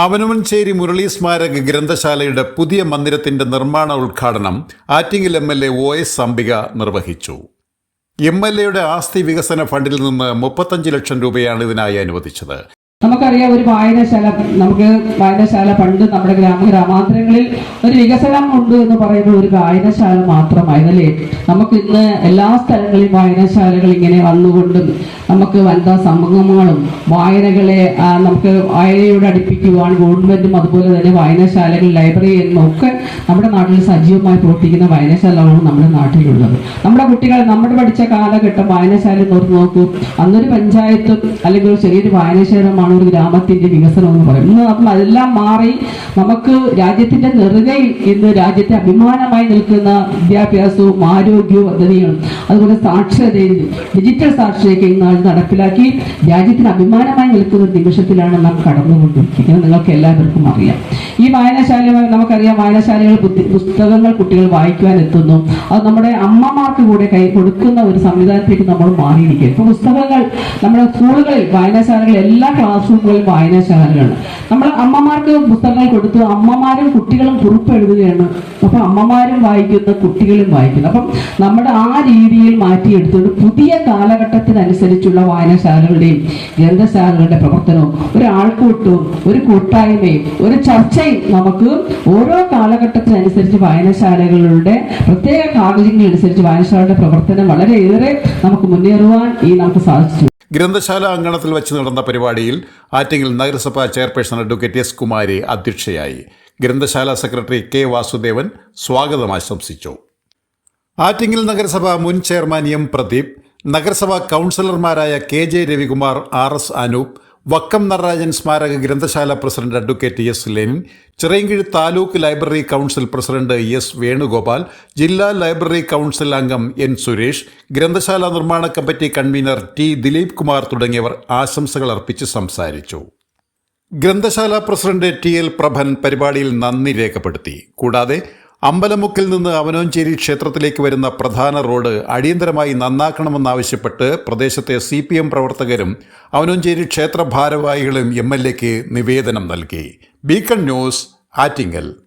അവനവൻചേരി മുരളി സ്മാരക ഗ്രന്ഥശാലയുടെ പുതിയ മന്ദിരത്തിന്റെ നിർമ്മാണ ഉദ്ഘാടനം Attingal M L A O S Ambika നിർവഹിച്ചു. എം എൽ എയുടെ ആസ്തി വികസന ഫണ്ടിൽ നിന്ന് മുപ്പത്തഞ്ച് ലക്ഷം രൂപയാണ് ഇതിനായി അനുവദിച്ചത്. നമുക്കറിയാം ഒരു വായനശാല നമുക്ക് വായനശാല പണ്ട് നമ്മുടെ ഗ്രാമ ഗ്രാമാന്തരങ്ങളിൽ ഒരു വികസനം ഉണ്ട് എന്ന് പറയുമ്പോൾ ഒരു വായനശാല മാത്രമായിരുന്നല്ലേ? നമുക്ക് ഇന്ന് എല്ലാ സ്ഥലങ്ങളിലും വായനശാലകൾ ഇങ്ങനെ വന്നുകൊണ്ടും നമുക്ക് വനിതാ സംഗമങ്ങളും വായനകളെ നമുക്ക് വായനയോട് അടുപ്പിക്കുവാൻ ഗവൺമെന്റും അതുപോലെ തന്നെ വായനശാലകൾ ലൈബ്രറി എന്നും ഒക്കെ നമ്മുടെ നാട്ടിൽ സജീവമായി പ്രവർത്തിക്കുന്ന വായനശാലകളാണ് നമ്മുടെ നാട്ടിലുള്ളത്. നമ്മുടെ കുട്ടികൾ നമ്മുടെ പഠിച്ച കാലഘട്ടം വായനശാല നോക്കി നോക്കൂ. അന്നൊരു പഞ്ചായത്തും അല്ലെങ്കിൽ ചെറിയൊരു വായനശാലമാണ് ഒരു ഗ്രാമത്തിന്റെ വികസനം എന്ന് പറയുന്നത് ഇന്ന് നമ്മൾ അതെല്ലാം മാറി നമുക്ക് രാജ്യത്തിന്റെ നെറുകയിൽ ഇന്ന് രാജ്യത്തെ അഭിമാനമായി നിൽക്കുന്ന വിദ്യാഭ്യാസവും ആരോഗ്യവും പദ്ധതികളും അതുപോലെ സാക്ഷരതയും ഡിജിറ്റൽ സാക്ഷരതയൊക്കെ ഇന്ന് നാൾ നടപ്പിലാക്കി രാജ്യത്തിന് അഭിമാനമായി നിൽക്കുന്ന നിമിഷത്തിലാണ് നാം കടന്നുകൊണ്ടിരിക്കുന്നത്. നിങ്ങൾക്ക് എല്ലാവർക്കും അറിയാം. ഈ വായനശാലയുമായി നമുക്കറിയാം വായനശാലകൾ പുസ്തകങ്ങൾ കുട്ടികൾ വായിക്കുവാൻ എത്തുന്നു. അത് നമ്മുടെ അമ്മമാർക്ക് കൂടെ കൈ കൊടുക്കുന്ന ഒരു സംവിധാനത്തിലേക്ക് നമ്മൾ മാറിയിരിക്കുക ഇപ്പൊ പുസ്തകങ്ങൾ നമ്മുടെ സ്കൂളുകളിൽ വായനശാലകളിൽ എല്ലാ ക്ലാസ് റൂമുകളിലും വായനശാലകളാണ്. നമ്മൾ അമ്മമാർക്ക് പുസ്തകങ്ങൾ കൊടുത്തു അമ്മമാരും കുട്ടികളും കുറിപ്പ് എഴുതുകയാണ്. അപ്പൊ അമ്മമാരും വായിക്കുന്ന കുട്ടികളും വായിക്കുന്നു. അപ്പം നമ്മുടെ ആ രീതിയിൽ മാറ്റിയെടുത്തുകൊണ്ട് പുതിയ കാലഘട്ടത്തിനനുസരിച്ചുള്ള വായനശാലകളുടെയും ഗ്രന്ഥശാലകളുടെ പ്രവർത്തനവും ഒരു ആൾക്കൂട്ടവും ഒരു കൂട്ടായ്മയും ഒരു ചർച്ചയും നമുക്ക് ഓരോ കാലഘട്ടത്തിനനുസരിച്ച് വായനശാലകളുടെ പ്രത്യേക സാഹചര്യങ്ങളനുസരിച്ച് വായനശാലയുടെ പ്രവർത്തനം വളരെയേറെ നമുക്ക് മുന്നേറുവാൻ ഈ നമുക്ക് സാധിച്ചു. ഗ്രന്ഥശാല അങ്കണത്തിൽ വെച്ച് നടന്ന പരിപാടിയിൽ ആറ്റിങ്ങൽ നഗരസഭാ ചെയർപേഴ്സൺ അഡ്വക്കേറ്റ് എസ് കുമാരി അധ്യക്ഷയായി. ഗ്രന്ഥശാല സെക്രട്ടറി കെ വാസുദേവൻ സ്വാഗതം ആശംസിച്ചു. ആറ്റിങ്ങൽ നഗരസഭ മുൻ ചെയർമാൻ എം പ്രദീപ് നഗരസഭാ കൗൺസിലർമാരായ K J Ravikumar R S Anoop Vakkom Natarajan സ്മാരക ഗ്രന്ഥശാല president advocate S Lenin Chirayinkeezhu taluk library council president S Venugopal ജില്ലാ ലൈബ്രറി കൗൺസിൽ അംഗം എൻ സുരേഷ് ഗ്രന്ഥശാല നിർമ്മാണ committee convener T Dileep Kumar തുടങ്ങിയവർ ആശംസകൾ അർപ്പിച്ച് സംസാരിച്ചു. ഗ്രന്ഥശാല പ്രസിഡന്റ് ടി എൽ പ്രഭൻ പരിപാടിയിൽ നന്ദി രേഖപ്പെടുത്തി. കൂടാതെ അമ്പലമുക്കിൽ നിന്ന് അവനോഞ്ചേരി ക്ഷേത്രത്തിലേക്ക് വരുന്ന പ്രധാന റോഡ് അടിയന്തരമായി നന്നാക്കണമെന്നാവശ്യപ്പെട്ട് പ്രദേശത്തെ സി പി എം പ്രവർത്തകരും അവനോഞ്ചേരി ക്ഷേത്ര ഭാരവാഹികളും എം എൽ എക്ക് നിവേദനം നൽകി. Beacon news Attingal.